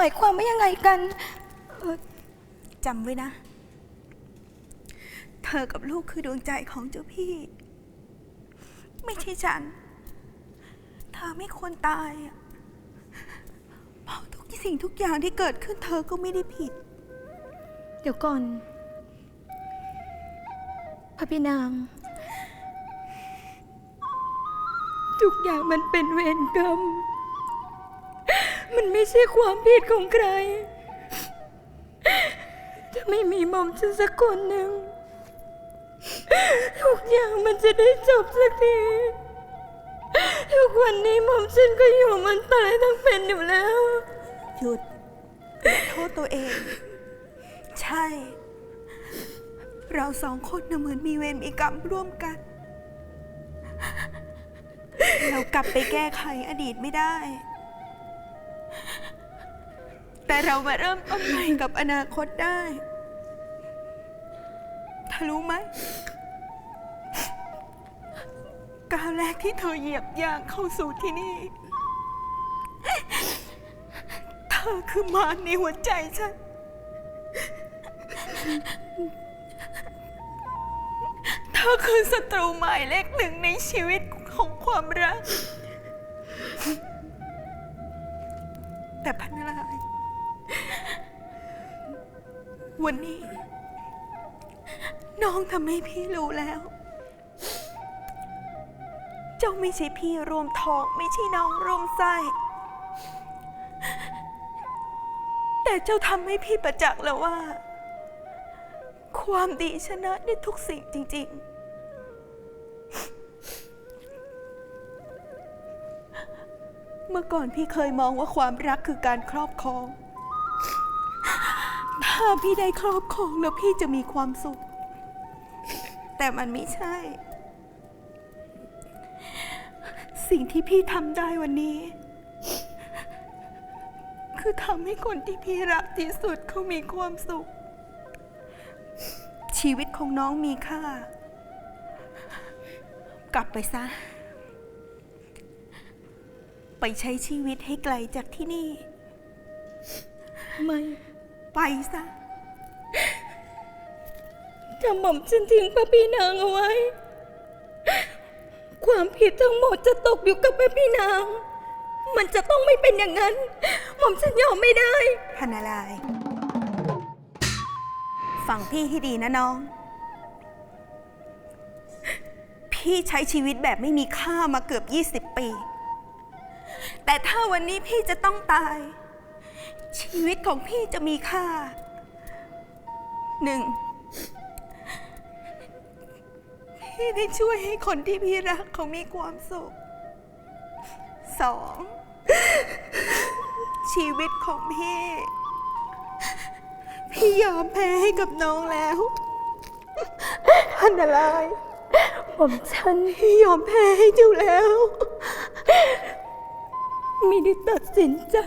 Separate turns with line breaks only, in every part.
มายความว่ายังไงกันเออจำไว้นะ เธอกับลูกคือดวงใจของเจ้าพี่ ไม่ใช่ฉัน เธอไม่ควรตายอะเพราะทุกสิ่งทุกอย่างที่เกิดขึ้นเธอก็ไม่ได้ผิด
เดี๋ยวก่อน พระพี่นาง ทุกอย่างมันเป็นเวรกรรม มันไม่ใช่ความผิดของใคร ถ้าไม่มีหมอมฉันสักคนหนึ่ง ทุกอย่างมันจะได้จบสักที ทุกวันนี้หมอมฉันก็อยู่มันตายทั้งเป็นอยู่แล้ว
หยุดอโทษตัวเอง ใช่ เราสองคนน่ะเหมือนมีเวรมีกรรมร่วมกัน เรากลับไปแก้ไขอดีตไม่ได้ แต่เรามาเริ่มต้นใหม่กับอนาคตได้เธอรู้ไหมก้าวแรกที่เธอเหยียบย่างเข้าสู่ที่นี่ เธอคือมารในหัวใจฉัน เธอคือศัตรูหมายเลขหนึ่งในชีวิตของความรัก แต่พันนาราย วันนี้ น้องทำให้พี่รู้แล้ว เจ้าไม่ใช่พี่รวมท้องไม่ใช่น้องรวมไส้ แต่เจ้าทำให้พี่ประจักษ์แล้วว่า ความดีชนะได้ทุกสิ่งจริง ๆเมื่อก่อนพี่เคยมองว่าความรักคือการครอบครอง ถ้าพี่ได้ครอบครองแล้วพี่จะมีความสุข แต่มันไม่ใช่ สิ่งที่พี่ทำได้วันนี้ คือทำให้คนที่พี่รักที่สุดเขามีความสุข ชีวิตของน้องมีค่า กลับไปซะ ไปใช้ชีวิตให้ไกลจากที่นี่
ไม่
ไปซะ
ถ้าหม่อมฉันทิ้งพระพี่นางเอาไว้ ความผิดทั้งหมดจะตกอยู่กับพระพี่นาง มันจะต้องไม่เป็นอย่างนั้น หม่อมฉันยอมไม่ได้
พันอะไรายฟังพี่ให้ดีนะน้อง พี่ใช้ชีวิตแบบไม่มีค่ามาเกือบ 20 ปี แต่ถ้าวันนี้พี่จะต้องตาย ชีวิตของพี่จะมีค่าหนึ่ง พี่ได้ช่วยให้คนที่พี่รักเขามีความสุขสองชีวิตของพี่ พี่ยอมแพ้ให้กับน้องแล้ว อันตราย
หม่อมฉัน
พี่ยอมแพ้ให้เจ้าแล้ว
ไม่ได้ตัดสินใจ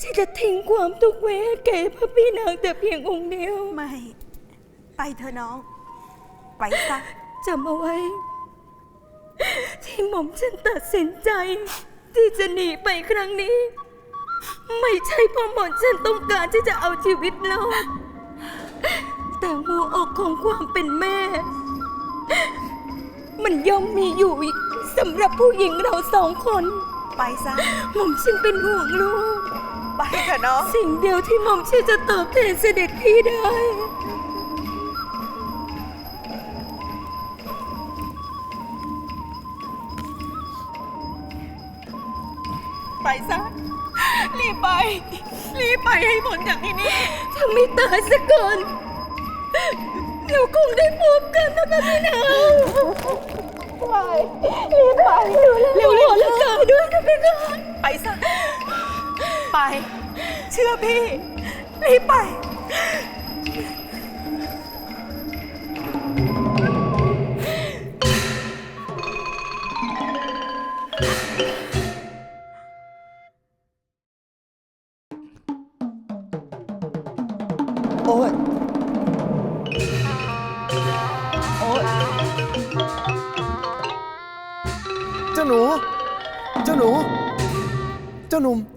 ที่จะทิ้งความทุกข์ไว้ให้แก่พระพี่นางแต่เพียงองค์เดียว
ไม่ ไปเถอะน้อง ไปซะ
จำเอาไว้ ที่หม่อมฉันตัดสินใจ ที่จะหนีไปครั้งนี้ ไม่ใช่เพราะหม่อมฉันต้องการที่จะเอาชีวิตรอดแต่หัวอกของความเป็นแม่ มันย่อมมีอยู่สำหรับผู้หญิงเราสองคน
ไปซะ
หม่อมฉันเป็นห่วงลูก
ไปเถอะน้อง
สิ่งเดียวที่หม่อมฉันจะตอบแทนเสด็จพี่ได้
รีบไปรีบไปให้พ้นจากที่นี่
ถ้าไม่ตายซะก่อนเราคงได้พบกันนะพระพี่นางไปรีบไปเร็วๆขอละกายด้วยนะพี่นาง
ไปซะไป เชื่อพี่ รีบไป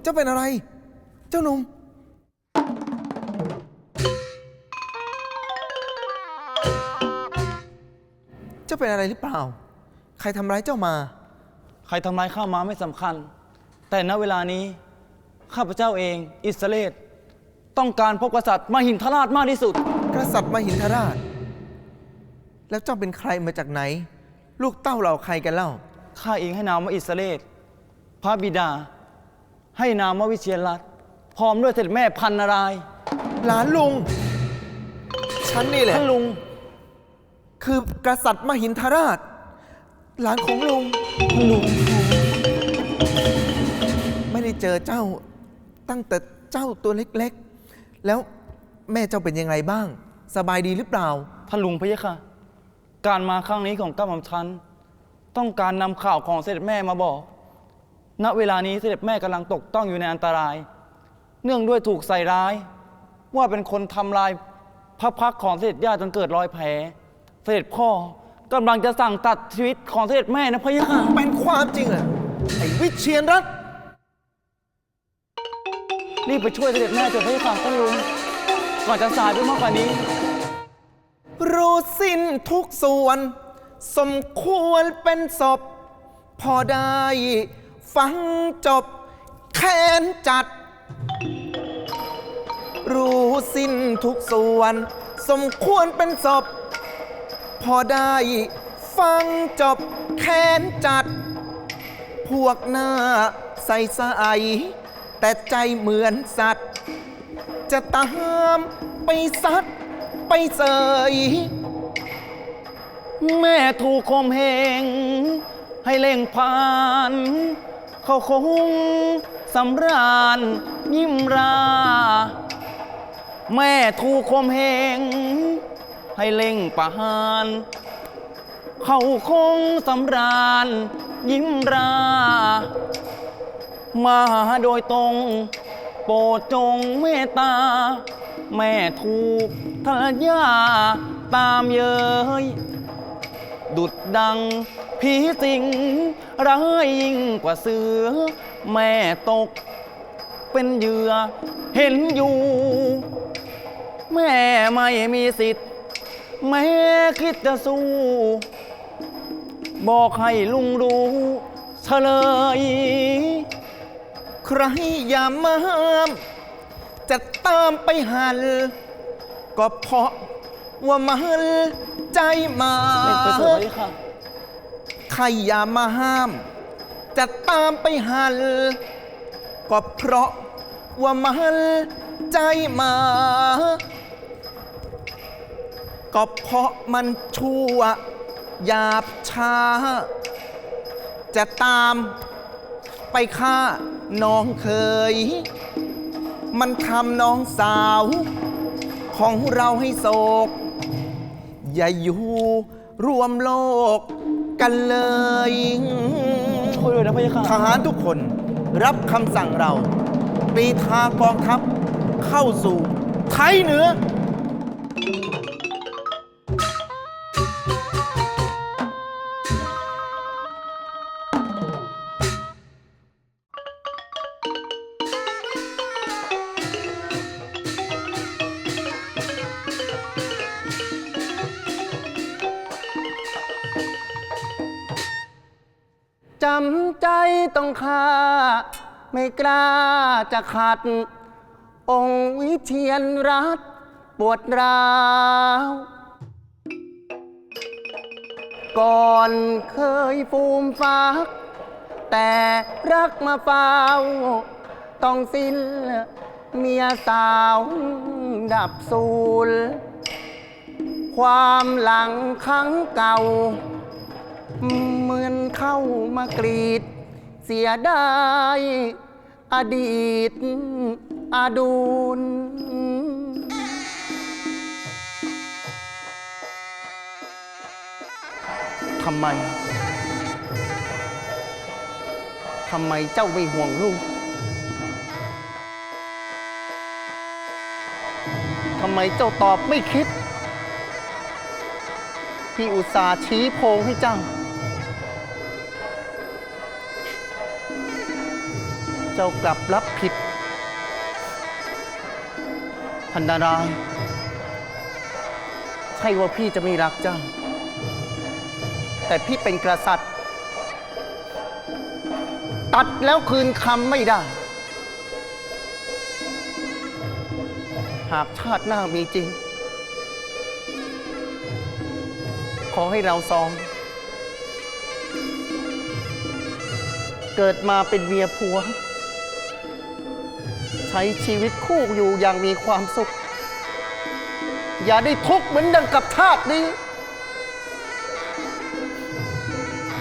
เจ้าหนุ่มเจ้าเป็นอะไร เจ้าหนุ่ม เจ้าเป็นอะไรหรือเปล่า ใครทำร้ายเจ้ามา
ใครทำร้ายข้ามาไม่สำคัญ แต่ณเวลานี้ข้าพเจ้าเอง อิสเลตต้องการพบกษัตริย์มหินทราชมากที่สุด
กษัตริย์มหินทราช แล้วเจ้าเป็นใครมาจากไหน ลูกเต้าเราใครกันเล่า
ข้าเองให้นามว่าอิสเลตพระบิดา ให้นามว่าวิเชียรรัตน์พร้อมด้วยเสด็จแม่พันนารายณ์
หลานลุง ฉันนี่แหละ
ท่านลุง
คือกษัตริย์มหินทราช หลานของลุง
ท่านลุง
ไม่ได้เจอเจ้า ตั้งแต่เจ้าตัวเล็กๆ แล้วแม่เจ้าเป็นยังไงบ้าง สบายดีหรือเปล่า
ท่านลุงพะยะค่ะ การมาครั้งนี้ของก้าหม่อมชัน ต้องการนำข่าวของเสด็จแม่มาบอก ณเวลานี้เสด็จแม่กำลังตกต้องอยู่ในอันตราย เนื่องด้วยถูกใส่ร้าย ว่าเป็นคนทำลายพระพักตร์ของเสด็จย่าจนเกิดรอยแผล เสด็จพ่อกำลังจะสั่งตัดชีวิตของเสด็จแม่นะพะยะค่ะ
เป็นความจริงเหรอไอ้วิเชียนรัตน์
รีบไปช่วยเสด็จแม่เถอะพะยะค่ะท่านลุงก่อนจะสายไปมากกว่านี้
รู้สิ้นทุกส่วน สมควรเป็นศพ พอได้ ฟังจบแค้นจัด รู้สิ้นทุกส่วน สมควรเป็นศพ พอได้ ฟังจบแค้นจัด พวกหน้าใสใสแต่ใจเหมือนสัตว์ จะตามไปซัดไปเสย
แม่ถูกคมเหงให้เล่งผ่าน เขาคงสำราญยิ้มรา แม่ถูกคมเหงให้เล่งประหาร เขาคงสำราญยิ้มรา มาโดยตรง โปรดจงเมตตา แม่ถูกทรยาตามเย้ยดุดดังผีสิง ร้ายยิ่งกว่าเสือ แม่ตก เป็นเหยื่อ เห็นอยู่ แม่ไม่มีสิทธิ์ แม่คิดจะสู้ บอกให้ลุงรู้เฉลย
ใครอย่ามาห้าม จะตามไปหัน ก็เพราะว่ามันใจมา
เล่นไปเถอะไว้ค่ะ
ใครอย่ามาห้าม จะตามไปหัน ก็เพราะว่ามันใจมา ก็เพราะมันชั่วหยาบช้า จะตามไปฆ่าน้องเคย มันทำน้องสาว ของเราให้โศก อย่าอยู่รวมโลก กันเลย
ช่วยด้วยนะพะยะค่ะ
ทหารทุกคนรับคำสั่งเราปีทากองทัพเข้าสู่ไทยเหนือ
ต้า ไม่กล้าจะขัด องค์วิเชียนรัฐปวดร้าว ก่อนเคยฟูมฟัก แต่รักมาเฝ้า ต้องสิ้นเมียสาวดับสูญความหลังครั้งเก่า เหมือนเข้ามากรีด เสียดายอดีตอดูลทำไม ทำไมเจ้าไม่ห่วงลูก ทำไมเจ้าตอบไม่คิดที่อุตส่าห์ชี้โพงให้เจ้า เจ้ากลับรับผิดพันดารายใช่ว่าพี่จะไม่รักเจ้า แต่พี่เป็นกษัตริย์ ตัดแล้วคืนคำไม่ได้ หากชาติหน้ามีจริง ขอให้เราสอง เกิดมาเป็นเมียผัว ใช้ชีวิตคู่อยู่อย่างมีความสุข อย่าได้ทุกข์เหมือนดังกับทาตนี้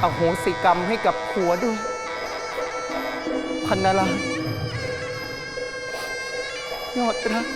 อโหสิกรรมให้กับผัวด้วย พันนาลายณ์ยอดรัก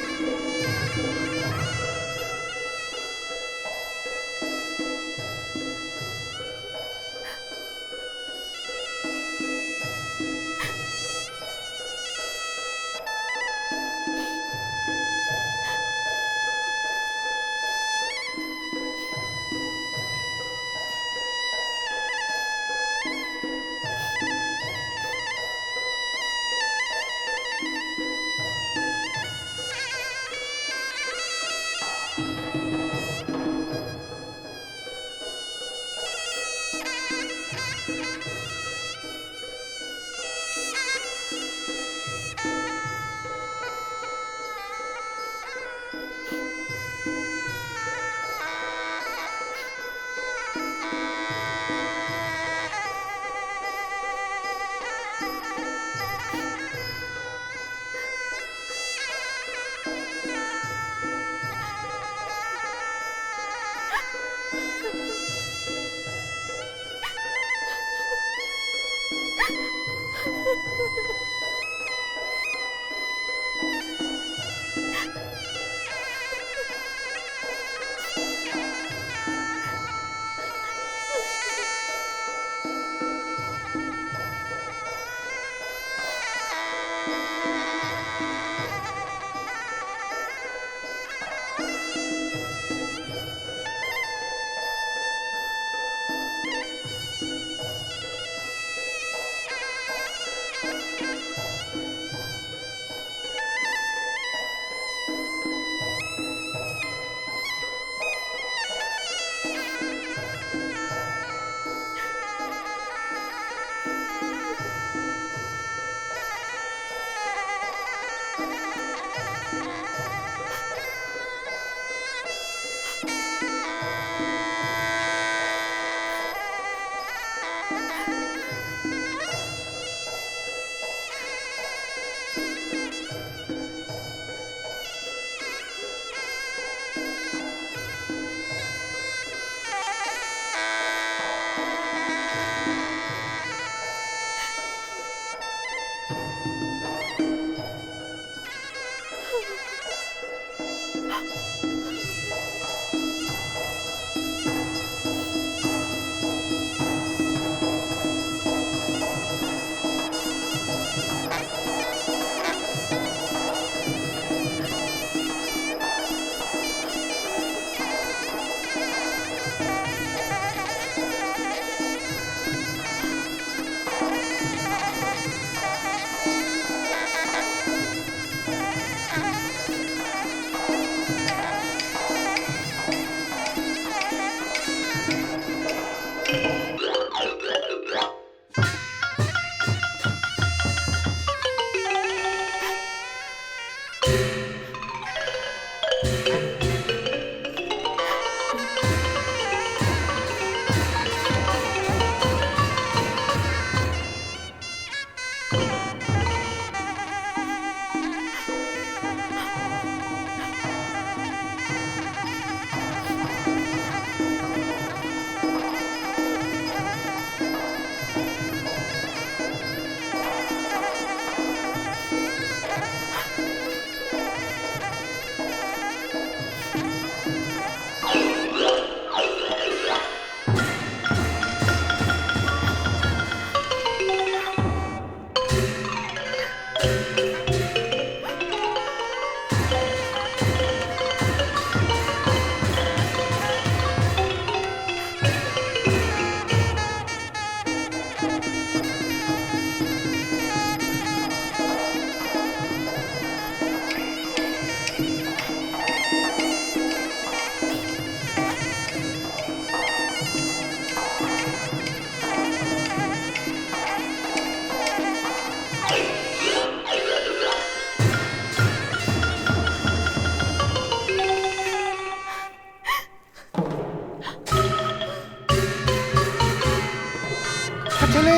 ทะเ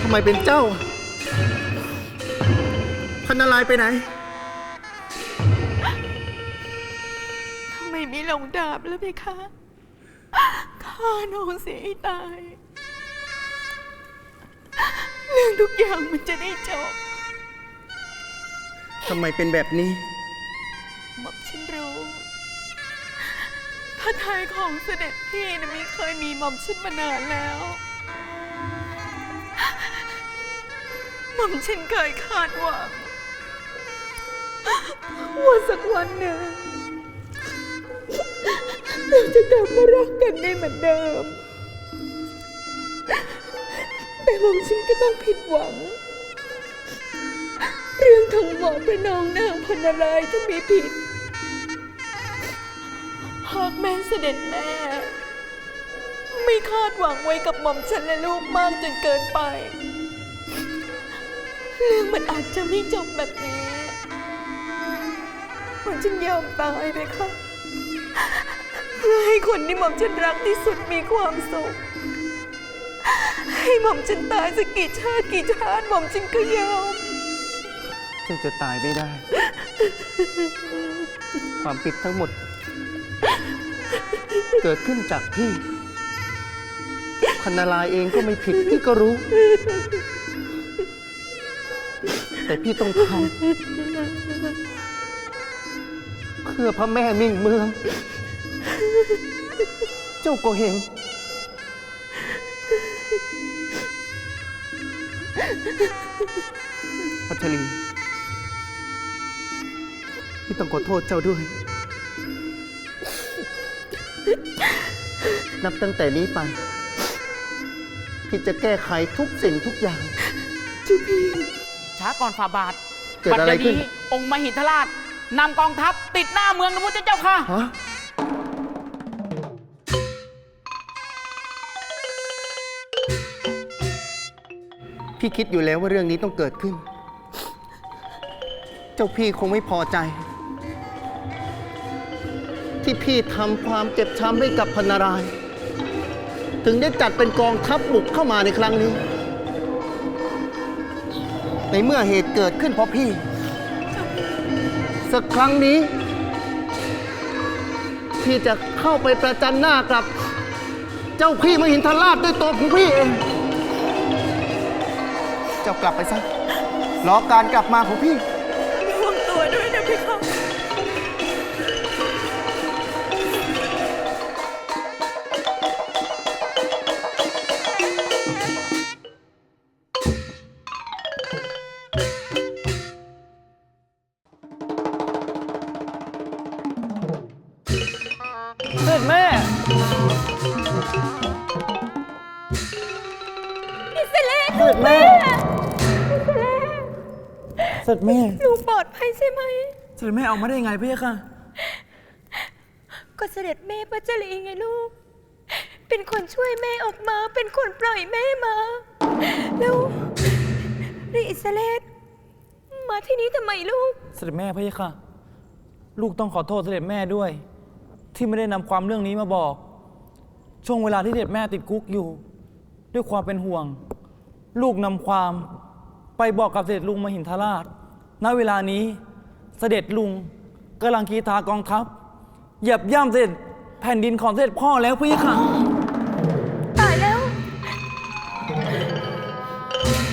ทำไมเป็นเจ้า พันนารายไปไหน
ทำไมไม่ลงดาบแล้วเพคะข้าน้องเสียตาย เรื่องทุกอย่างมันจะได้จบ
ทำไมเป็นแบบนี้
หม่อมฉันรู้พระทัยของเสด็จพี่นะไม่เคยมีหม่อมฉันมานานแล้ว หม่อมฉันเคยคาดหวังว่าสักวันหนึ่งเราจะกลับมารักกันได้เหมือนเดิม แต่หม่อมฉันก็ต้องผิดหวังเรื่องทั้งหมดพระนองนางพนารายณ์ถ้ามีผิดากแม่เสด็จแม่ ไม่คาดหวังไว้กับหม่อมฉันและลูกมากจนเกินไป เรื่องมันอาจจะไม่จบแบบนี้หม่อมฉันยอมตายไปค่ะเพื่อให้คนที่หม่อมฉันรักที่สุดมีความสุข ให้หม่อมฉันตายสักกี่ชาติกี่ชาติหม่อมฉันก็ยอม
เจ้าจะตายไม่ได้ ความผิดทั้งหมด เกิดขึ้นจากพี่พันนารายเองก็ไม่ผิดพี่ก็รู้ แต่พี่ต้องทำเพื่อพระแม่มิ่งเมือง เจ้าก็เห็นพัชรี พี่ต้องขอโทษเจ้าด้วย นับตั้งแต่นี้ไป พี่จะแก้ไขทุกสิ่งทุกอย่าง
ช้าก่อนฝ่าบาท
เกิดอะไรขึ้น
บันี้องค์มหิทราชนำกองทัพติดหน้าเมืองนะพุทธเจ้าค่ะ
ฮะพี่คิดอยู่แล้วว่าเรื่องนี้ต้องเกิดขึ้น เจ้าพี่คงไม่พอใจ ที่พี่ทำความเจ็บช้ำให้กับพนาราย ถึงได้จัดเป็นกองทัพบุกเข้ามาในครั้งนี้ ในเมื่อเหตุเกิดขึ้นเพราะพี่ สักครั้งนี้ พี่จะเข้าไปประจันหน้ากับ เจ้าพี่มหินทราชด้วยตัวของพี่เอง เจ้ากลับไปซะรอการกลับมาของพี่
ด็
จแม่
ลูกปลอดภัยใช่ไหม
เสด็จแม่เอามาได้ยังไงพี่ค่ะ
ก็เสด็จแม่ปัจจรีไงลูก เป็นคนช่วยแม่ออกมา เป็นคนปล่อยแม่มา แล้วนี่อิสเลตมาที่นี้ทำไมลูก
เสด็จแม่พี่ค่ะ ลูกต้องขอโทษเสด็จแม่ด้วย ที่ไม่ได้นำความเรื่องนี้มาบอก ช่วงเวลาที่เสด็จแม่ติดคุกอยู่ ด้วยความเป็นห่วง ลูกนำความไปบอกกับเสด็จลุงมหินทราช ณเวลานี้เสด็จลุงกำลังกีทากองทัพเหยียบย่ำเสด็จแผ่นดินของเสด็จพ่อแล้วพี่ค่ะ
ตายแล้ว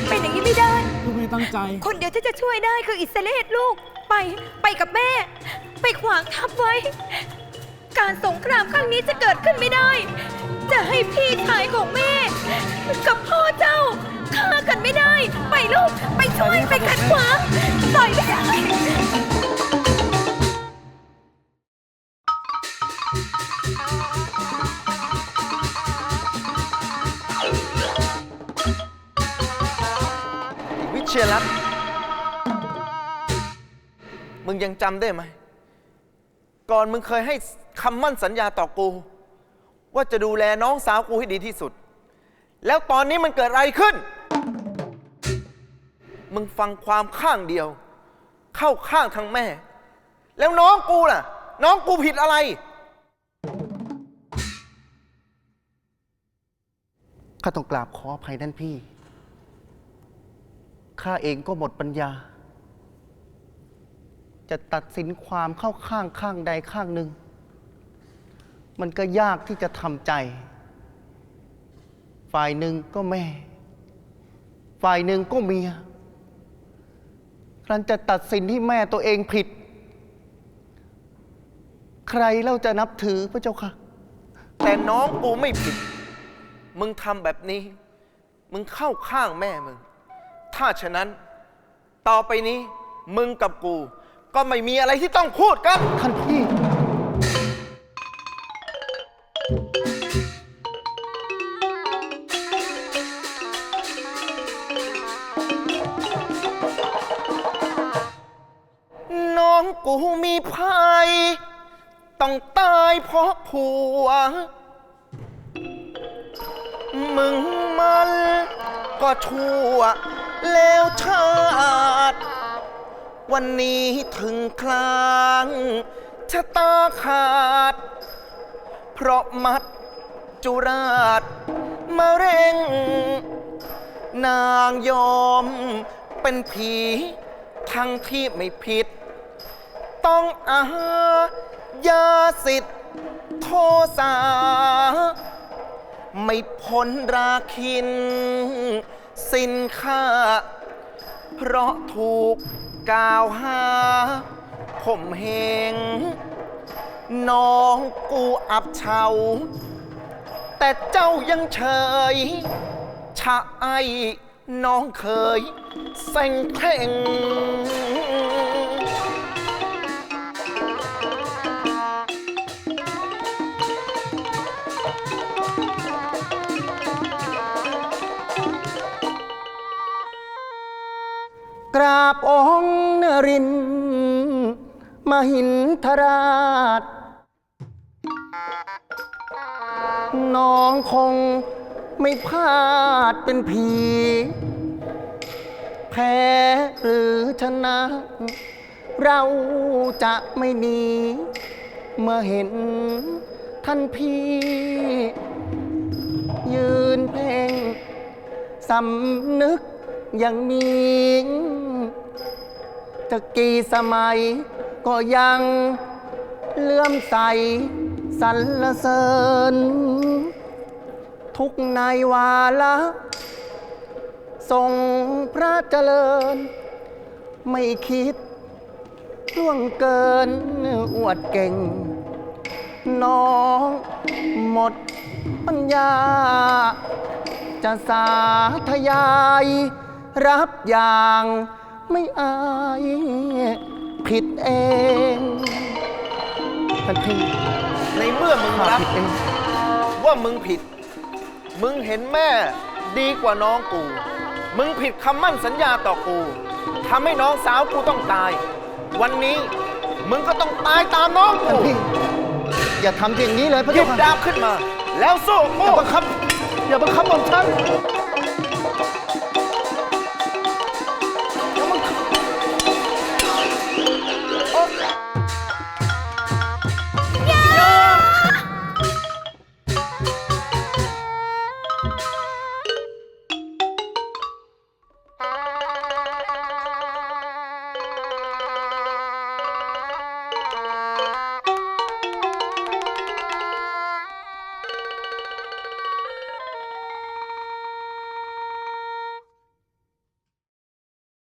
เป็นอย่างนี้ไม่ได้
ลูกไม่ได้ตั้งใจ
คนเดียวที่จะช่วยได้คืออิสเลตลูก ไปไปกับแม่ ไปขวางทับไว้ การสงครามครั้งนี้จะเกิดขึ้นไม่ได้ จะให้พี่ชายของแม่ กับพ่อเจ้า ฆ่ากันไม่ได้ ไปลูก ไปช่วย ไปขัดขวางปล่อยไม่ได้
วิเชียรรัตน์มึงยังจำได้ไหม ก่อนมึงเคยให้คำมั่นสัญญาต่อกู ว่าจะดูแลน้องสาวกูให้ดีที่สุด แล้วตอนนี้มันเกิดอะไรขึ้น มึงฟังความข้างเดียว เข้าข้างทางแม่ แล้วน้องกูล่ะ น้องกูผิดอะไร
ข้าต้องกราบขออภัยท่นพี่ ข้าเองก็หมดปัญญา จะตัดสินความเข้าข้างข้างใดข้างหนึ่ง มันก็ยากที่จะทำใจ ฝ่ายหนึ่งก็แม่ ฝ่ายหนึ่งก็เมีย รั้นจะตัดสินที่แม่ตัวเองผิด ใครเราจะนับถือพระเจ้าค่ะ
แต่น้องกูไม่ผิด มึงทำแบบนี้ มึงเข้าข้างแม่มึง ถ้าฉะนั้น ต่อไปนี้ มึงกับกู ก็ไม่มีอะไรที่ต้องพูดกัน
ท่านพี่
กูมีภัย ต้องตายเพราะผัว มึงมันก็ชั่ว แล้วชาติ วันนี้ถึงครางชะตาขาด เพราะมัดจุราชมาเร่ง นางยอมเป็นผี ทั้งที่ไม่ผิด ต้องอาญาสิทธิ์โทษาไม่พ้นราคิน สินค่า เพราะถูกกล่าวหาข่มเหงน้องกูอับเฉา แต่เจ้ายังเฉย ชะไอน้องเคยเซ็งเพ่ง
กราบองค์นรินทร์มหินทราช น้องคงไม่พลาดเป็นผี แพ้หรือชนะ เราจะไม่หนี เมื่อเห็นท่านพี่ ยืนเพ่งสำนึกยังมี จะกี่สมัย ก็ยังเลื่อมใสสรรเสริญ ทุกในวาระทรงพระเจริญ ไม่คิดล่วงเกินอวดเก่ง น้องหมดปัญญา จะสาธยาย รับอย่าง ไม่อายผิดเองทันที
ในเมื่อมึง
ข้า
รับ
ผิดเอง
ว่ามึงผิด มึงเห็นแม่ดีกว่าน้องกู มึงผิดคำมั่นสัญญาต่อกูทำให้น้องสาวกูต้องตาย วันนี้มึงก็ต้องตายตามน้อง
ท่าน
กู
พี่อย่าทำอย่างนี้เลยพระ
หยิ
เจ้า
บ
ค่ะ
ดาบขึ้นมา แล้วสู้
อ
กู
ย่าบังคับอย่าบังคับผมฉัน